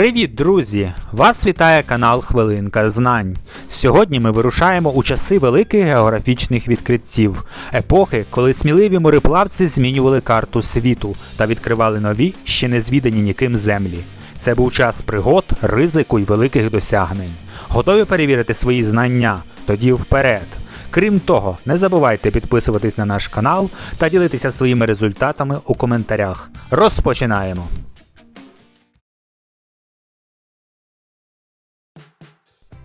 Привіт, друзі! Вас вітає канал Хвилинка Знань. Сьогодні ми вирушаємо у часи великих географічних відкриттів, епохи, коли сміливі мореплавці змінювали карту світу та відкривали нові, ще не звідані ніким землі. Це був час пригод, ризику й великих досягнень. Готові перевірити свої знання? Тоді вперед! Крім того, не забувайте підписуватись на наш канал та ділитися своїми результатами у коментарях. Розпочинаємо!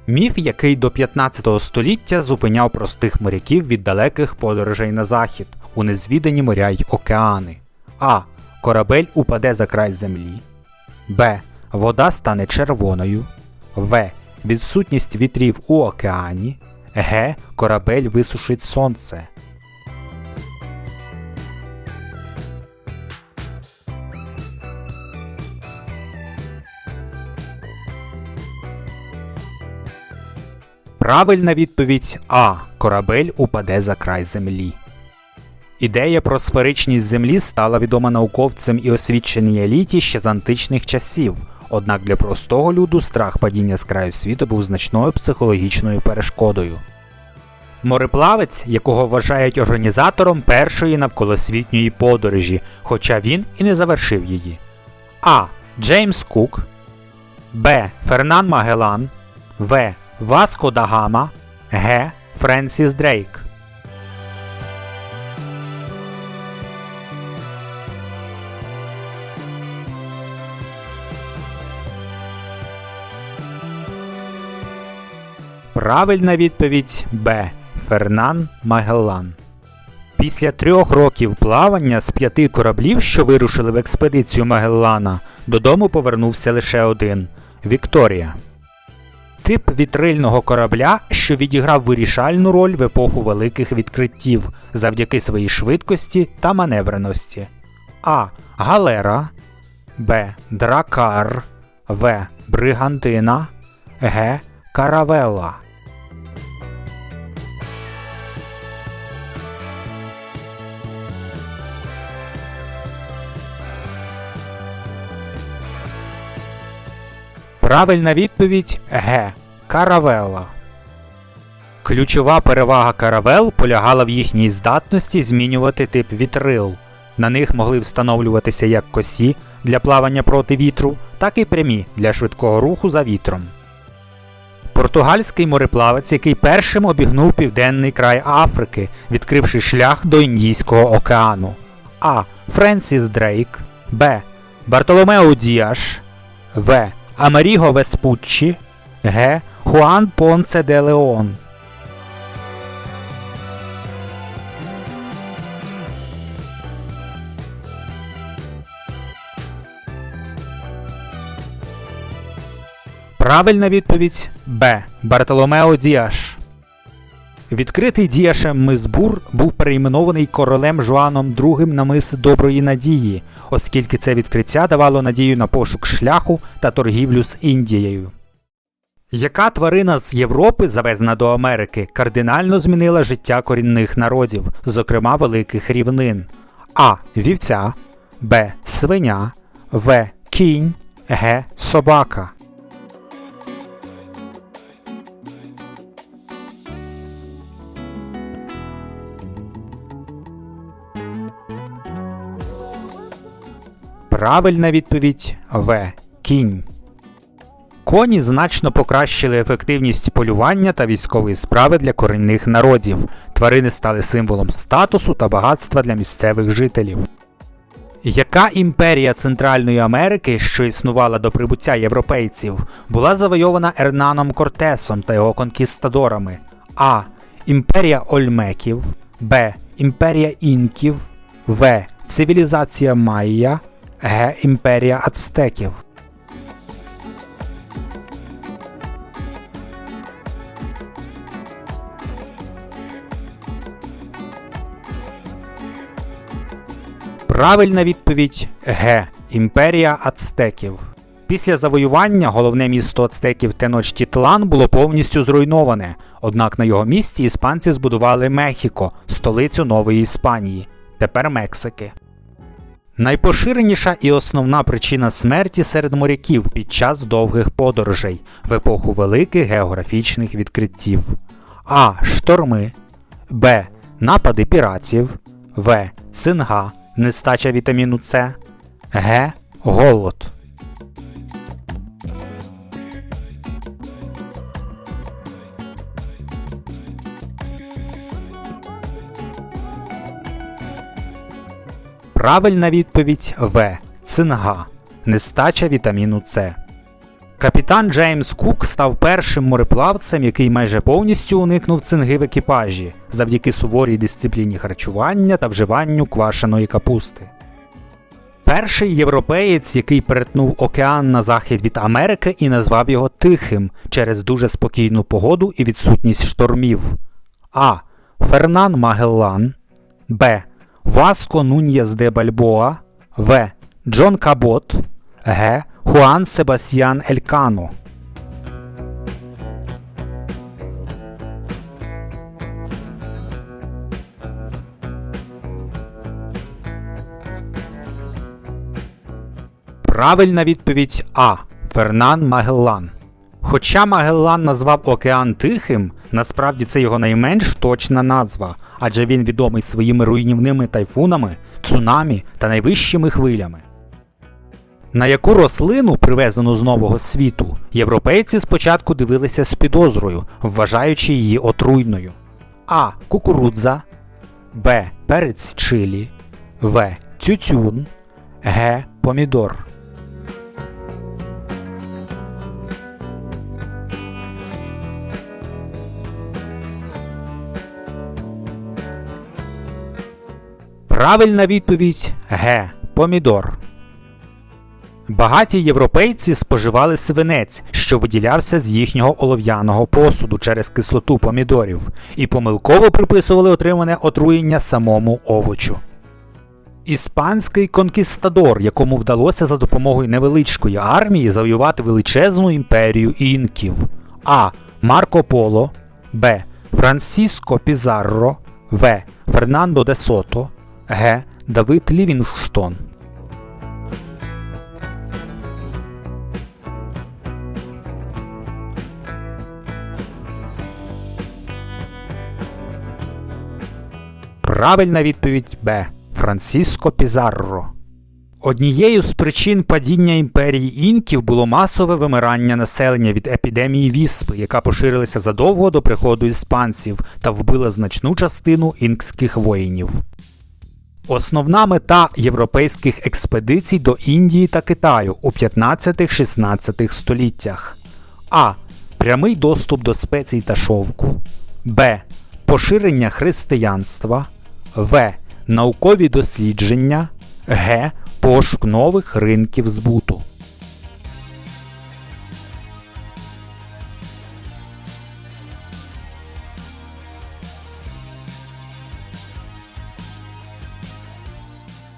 Міф, який до 15 століття зупиняв простих моряків від далеких подорожей на захід, у незвідані моря й океани. А. Корабель упаде за край землі. Б. Вода стане червоною. В. Відсутність вітрів у океані. Г. Корабель висушить сонце. Правильна відповідь А. Корабель упаде за край землі. Ідея про сферичність Землі стала відома науковцям і освіченій еліті ще з античних часів. Однак для простого люду страх падіння з краю світу був значною психологічною перешкодою. Мореплавець, якого вважають організатором першої навколосвітньої подорожі, хоча він і не завершив її. А. Джеймс Кук. Б. Фернан Магелан. В. Васко да Гама. Г. Френсіс Дрейк. Правильна відповідь Б. Фернан Магеллан. Після трьох років плавання з п'яти кораблів, що вирушили в експедицію Магеллана, додому повернувся лише один Вікторія. Тип вітрильного корабля, що відіграв вирішальну роль в епоху великих відкриттів завдяки своїй швидкості та маневреності. А. Галера. Б. Дракар. В. Бригантина. Г. Каравелла. Правильна відповідь Г. Каравелла. Ключова перевага каравел полягала в їхній здатності змінювати тип вітрил. На них могли встановлюватися як косі для плавання проти вітру, так і прямі для швидкого руху за вітром. Португальський мореплавець, який першим обігнув південний край Африки, відкривши шлях до Індійського океану. А. Френсіс Дрейк. Б. Бартоломео Діаш. В. Амеріго Веспуччі. Г. Хуан Понце де Леон. Правильна відповідь Б. Бартоломео Діаш. Відкритий діашем мис Бур був перейменований королем Жуаном II на мис Доброї Надії, оскільки це відкриття давало надію на пошук шляху та торгівлю з Індією. Яка тварина з Європи, завезена до Америки, кардинально змінила життя корінних народів, зокрема великих рівнин? А. Вівця, Б. Свиня, В. Кінь, Г. Собака. Правильна відповідь В. Кінь. Коні значно покращили ефективність полювання та військової справи для корінних народів. Тварини стали символом статусу та багатства для місцевих жителів. Яка імперія Центральної Америки, що існувала до прибуття європейців, була завойована Ернаном Кортесом та його конкістадорами? А. Імперія Ольмеків, Б. Імперія Інків, В. Цивілізація Майя, Г. Імперія Ацтеків. Правильна відповідь Г. Імперія Ацтеків. Після завоювання головне місто ацтеків Теночтітлан було повністю зруйноване, однак на його місці іспанці збудували Мехіко, столицю Нової Іспанії, тепер Мексики. Найпоширеніша і основна причина смерті серед моряків під час довгих подорожей в епоху великих географічних відкриттів. А. Шторми. Б. Напади піратів. В. Цинга. Нестача вітаміну С. Г. Голод. Правильна відповідь В. Цинга. Нестача вітаміну С. Капітан Джеймс Кук став першим мореплавцем, який майже повністю уникнув цинги в екіпажі завдяки суворій дисципліні харчування та вживанню квашеної капусти. Перший європеєць, який перетнув океан на захід від Америки і назвав його Тихим через дуже спокійну погоду і відсутність штормів. А. Фернан Магеллан. Б. Васко Нуньєс де Бальбоа. В. Джон Кабот. Г. Хуан Себастьян Елькано. Правильна відповідь А. Фернан Магеллан. Хоча Магеллан назвав океан Тихим, насправді це його найменш точна назва, адже він відомий своїми руйнівними тайфунами, цунамі та найвищими хвилями. На яку рослину, привезену з нового світу, європейці спочатку дивилися з підозрою, вважаючи її отруйною. А. Кукурудза, Б. Перець чилі, В. Тютюн, Г. Помідор. Правильна відповідь Г. Помідор. Багаті європейці споживали свинець, що виділявся з їхнього олов'яного посуду через кислоту помідорів, і помилково приписували отримане отруєння самому овочу. Іспанський конкістадор, якому вдалося за допомогою невеличкої армії завоювати величезну імперію інків. А. Марко Поло, Б. Франсіско Пізарро, В. Фернандо де Сото, Г. Давид Лівінгстон. Правильна відповідь Б. Франсіско Пізарро. Однією з причин падіння імперії інків було масове вимирання населення від епідемії віспи, яка поширилася задовго до приходу іспанців та вбила значну частину інкських воїнів. Основна мета європейських експедицій до Індії та Китаю у 15-16 століттях А. Прямий доступ до спецій та шовку. Б. Поширення християнства. В. Наукові дослідження. Г. Пошук нових ринків збуту.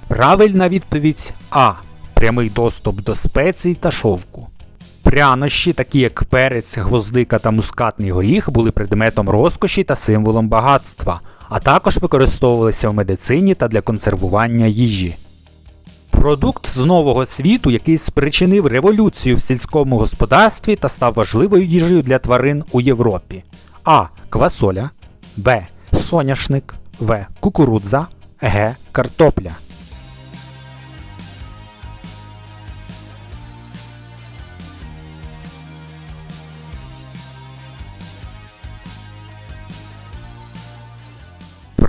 Правильна відповідь А. Прямий доступ до спецій та шовку. Прянощі, такі як перець, гвоздика та мускатний горіх, були предметом розкоші та символом багатства, а також використовувалися в медицині та для консервування їжі. Продукт з нового світу, який спричинив революцію в сільському господарстві та став важливою їжею для тварин у Європі. А. Квасоля. Б. Соняшник. В. Кукурудза. Г. Картопля.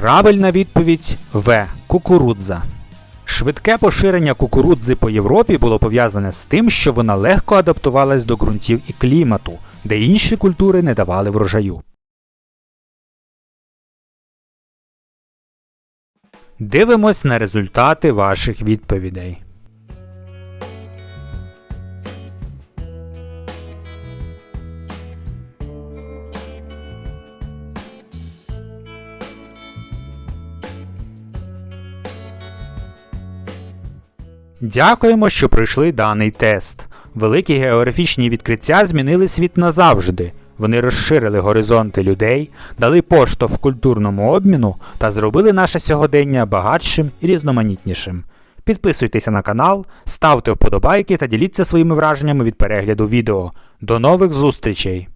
Правильна відповідь В. Кукурудза. Швидке поширення кукурудзи по Європі було пов'язане з тим, що вона легко адаптувалась до ґрунтів і клімату, де інші культури не давали врожаю. Дивимось на результати ваших відповідей. Дякуємо, що пройшли даний тест. Великі географічні відкриття змінили світ назавжди. Вони розширили горизонти людей, дали поштовх культурному обміну та зробили наше сьогодення багатшим і різноманітнішим. Підписуйтеся на канал, ставте вподобайки та діліться своїми враженнями від перегляду відео. До нових зустрічей!